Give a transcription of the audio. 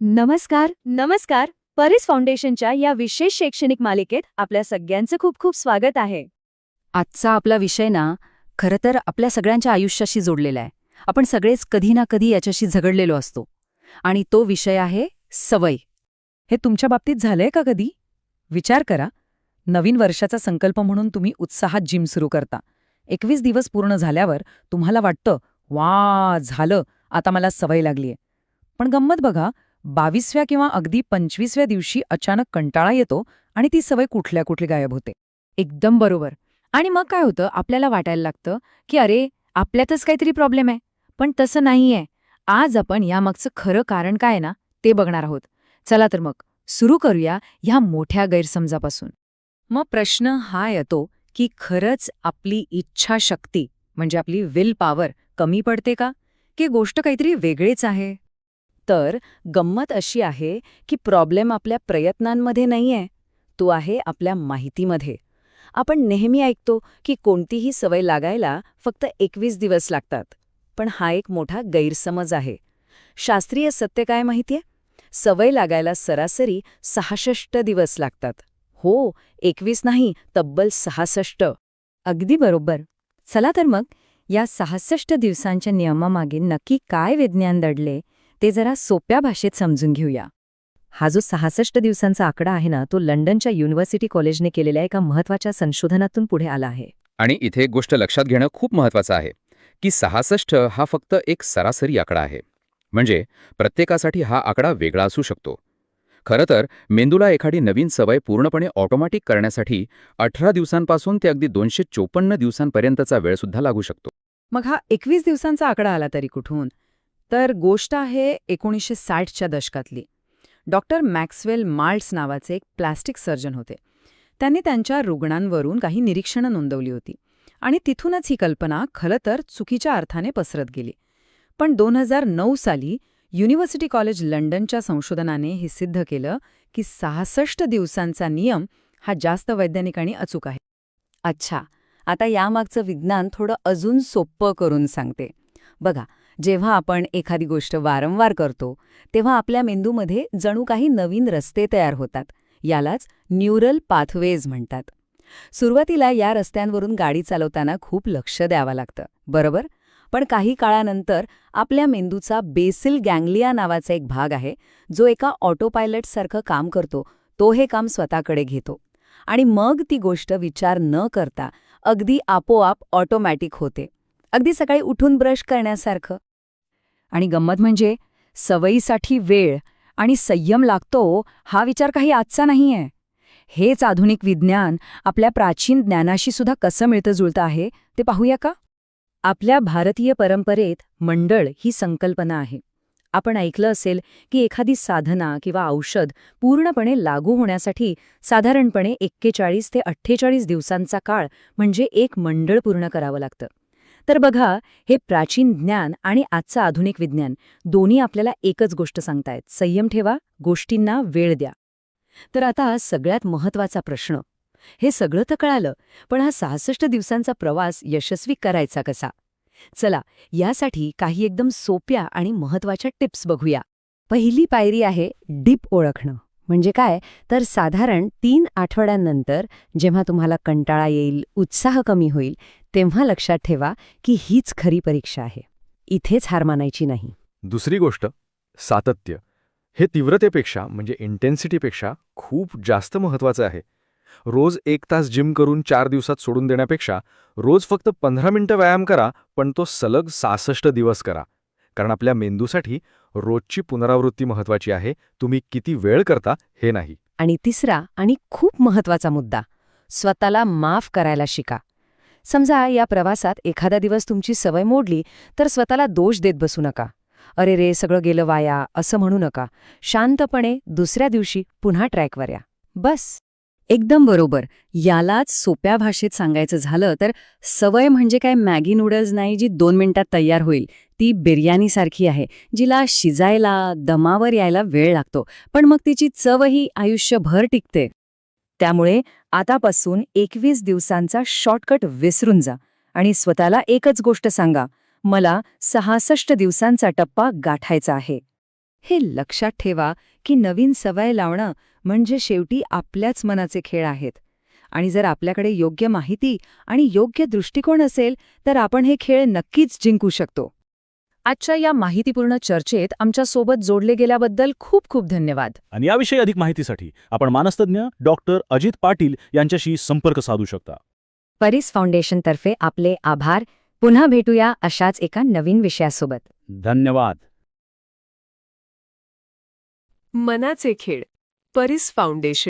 नमस्कार नमस्कार. परीस फाउंडेशनच्या या विशेष शैक्षणिक मालिकेत आपल्या सगळ्यांचं खूप खूप स्वागत आहे. आजचा आपला विषय ना खरं तर आपल्या सगळ्यांच्या आयुष्याशी जोडलेला आहे. आपण सगळेच कधी ना कधी याच्याशी झगडलेलो असतो. आणि तो विषय आहे सवय. हे तुमच्या बाबतीत झालंय का कधी? विचार करा. नवीन वर्षाचा संकल्प म्हणून तुम्ही उत्साहात जिम सुरू करता. एकवीस दिवस पूर्ण झाल्यावर तुम्हाला वाटतं वा झालं. आता मला सवय लागलीय. पण गंमत बघा बावीसव्या किंवा अगदी पंचवीसव्या दिवशी अचानक कंटाळा येतो आणि ती सवय कुठल्या कुठली गायब होते. एकदम बरोबर. आणि मग काय होतं? आपल्याला वाटायला लागतं की अरे आपल्यातच काहीतरी प्रॉब्लेम आहे. पण तसं नाहीये. आज आपण यामागचं खरं कारण काय आहे ना ते बघणार आहोत. चला तर मग सुरू करूया ह्या मोठ्या गैरसमजापासून. मग प्रश्न हा येतो की खरंच आपली इच्छाशक्ती म्हणजे आपली विल पॉवर कमी पडते का? की गोष्ट काहीतरी वेगळीच आहे? तर गंमत अशी आहे की प्रॉब्लेम आपल्या प्रयत्नांमध्ये नाहीये तो आहे आपल्या माहितीमध्ये. आपण नेहमी ऐकतो की कोणतीही सवय लागायला फक्त एकवीस दिवस लागतात पण हा एक मोठा गैरसमज आहे. शास्त्रीय सत्य काय माहितीये? सवय लागायला सरासरी सहासष्ट दिवस लागतात. हो एकवीस नाही तब्बल सहासष्ट. अगदी बरोबर. चला तर मग या सहासष्ट दिवसांच्या नियमामागे नक्की काय विज्ञान दडले ते जरा सोप्या भाषेत समजून घेऊया. हा जो सहासष्ट दिवसांचा आकडा आहे ना तो लंडनच्या युनिव्हर्सिटी कॉलेजने केलेल्या एका महत्त्वाच्या संशोधनातून पुढे आला आहे. आणि इथे एक गोष्ट लक्षात घेणं खूप महत्वाचं आहे की सहासष्ट हा फक्त एक सरासरी आकडा आहे. म्हणजे प्रत्येकासाठी हा आकडा वेगळा असू शकतो. खरं तर मेंदूला एखादी नवीन सवय पूर्णपणे ऑटोमॅटिक करण्यासाठी अठरा दिवसांपासून ते अगदी दोनशे चोपन्न दिवसांपर्यंतचा वेळसुद्धा लागू शकतो. मग हा एकवीस दिवसांचा आकडा आला तरी कुठून? तर गोष्ट आहे एकोणीसशे साठच्या दशकातली. डॉक्टर मॅक्सवेल माल्ट्स नावाचे एक प्लास्टिक सर्जन होते. त्यांनी त्यांच्या रुग्णांवरून काही निरीक्षणं नोंदवली होती आणि तिथूनच ही कल्पना खरं तर चुकीच्या अर्थाने पसरत गेली. पण दोन हजार नऊ साली युनिव्हर्सिटी कॉलेज लंडनच्या संशोधनाने हे सिद्ध केलं की सहासष्ट दिवसांचा नियम हा जास्त वैज्ञानिक आणि अचूक आहे. अच्छा आता यामागचं विज्ञान थोडं अजून सोप्पं करून सांगते. बघा जेव्हा आपण एखादी गोष्ट वारंवार करतो तेव्हा आपल्या मेंदूमध्ये जणू काही नवीन रस्ते तयार होतात. यालाच न्यूरल पाथवेज म्हणतात. सुरुवातीला या रस्त्यांवरून गाडी चालवताना खूप लक्ष द्यावं लागतं बरोबर? पण काही काळानंतर आपल्या मेंदूचा बेसिल गँग्लिया नावाचा एक भाग आहे जो एका ऑटोपायलटसारखं काम करतो तो हे काम स्वतःकडे घेतो. आणि मग ती गोष्ट विचार न करता अगदी आपोआप ऑटोमॅटिक होते. अगदी सकाळी उठून ब्रश करण्यासारखं. आणि गंमत म्हणजे सवयीसाठी वेळ आणि संयम लागतो हा विचार काही आजचा नाहीये. हेच आधुनिक विज्ञान आपल्या प्राचीन ज्ञानाशी सुद्धा कसं मिळतं जुळतं आहे ते पाहूया का? आपल्या भारतीय परंपरेत मंडळ ही संकल्पना आहे. आपण ऐकलं असेल की एखादी साधना किंवा औषध पूर्णपणे लागू होण्यासाठी साधारणपणे एक्केचाळीस ते अठ्ठेचाळीस दिवसांचा काळ म्हणजे एक मंडळ पूर्ण करावं लागतं. तर बघा हे प्राचीन ज्ञान आणि आजचं आधुनिक विज्ञान दोन्ही आपल्याला एकच गोष्ट सांगतायत. संयम ठेवा गोष्टींना वेळ द्या. तर आता सगळ्यात महत्त्वाचा प्रश्न. हे सगळं तर कळालं पण हा सहासष्ट दिवसांचा प्रवास यशस्वी करायचा कसा? चला यासाठी काही एकदम सोप्या आणि महत्त्वाच्या टिप्स बघूया. पहिली पायरी आहे डीप ओळखणं. म्हणजे काय? तर साधारण तीन आठवड्यांनंतर जेव्हा तुम्हाला कंटाळा येईल उत्साह कमी होईल तेव्हा लक्षात ठेवा की हीच खरी परीक्षा आहे. इथेच हार मानायची नाही. दुसरी गोष्ट सातत्य. हे तीव्रतेपेक्षा म्हणजे इंटेन्सिटीपेक्षा खूप जास्त महत्वाचं आहे. रोज एक तास जिम करून चार दिवसात सोडून देण्यापेक्षा रोज फक्त पंधरा मिनिटं व्यायाम करा पण तो सलग सासष्ट दिवस करा. कारण आपल्या मेंदूसाठी रोजची पुनरावृत्ती महत्वाची आहे तुम्ही किती वेळ करता हे नाही. आणि तिसरा आणि खूप महत्त्वाचा मुद्दा स्वतःला माफ करायला शिका. समजा या प्रवासात एखादा दिवस तुमची सवय मोडली तर स्वतःला दोष देत बसू नका. अरे रे सगळं गेलं वाया असं म्हणू नका. शांतपणे दुसऱ्या दिवशी पुन्हा ट्रॅकवर या. बस. एकदम बरोबर. यालाच सोप्या भाषेत सांगायचं झालं तर सवय म्हणजे काय? मॅगी नूडल्स नाही जी दोन मिनिटात तयार होईल. ती बिर्याणीसारखी आहे जिला शिजायला दमावर यायला वेळ लागतो. पण मग तिची चवही आयुष्यभर टिकते. त्यामुळे आतापासून एकवीस दिवसांचा शॉर्टकट विसरून जा आणि स्वतःला एकच गोष्ट सांगा मला सहासष्ट दिवसांचा टप्पा गाठायचा आहे. हे लक्षात ठेवा की नवीन सवय लावणं म्हणजे शेवटी आपल्याच मनाचे खेळ आहेत. आणि जर आपल्याकडे योग्य माहिती आणि योग्य दृष्टिकोन असेल तर आपण हे खेळ नक्कीच जिंकू शकतो. आजच्या या माहितीपूर्ण चर्चेत आमच्यासोबत जोडले गेल्याबद्दल खूप खूप धन्यवाद. आणि याविषयी अधिक माहितीसाठी आपण मानसतज्ञ डॉक्टर अजित पाटील यांच्याशी संपर्क साधू शकता. परीस फाउंडेशनतर्फे आपले आभार. पुन्हा भेटूया अशाच एका नवीन विषयासोबत. धन्यवाद. मनाचे खेळ. परिस फाउंडेशन.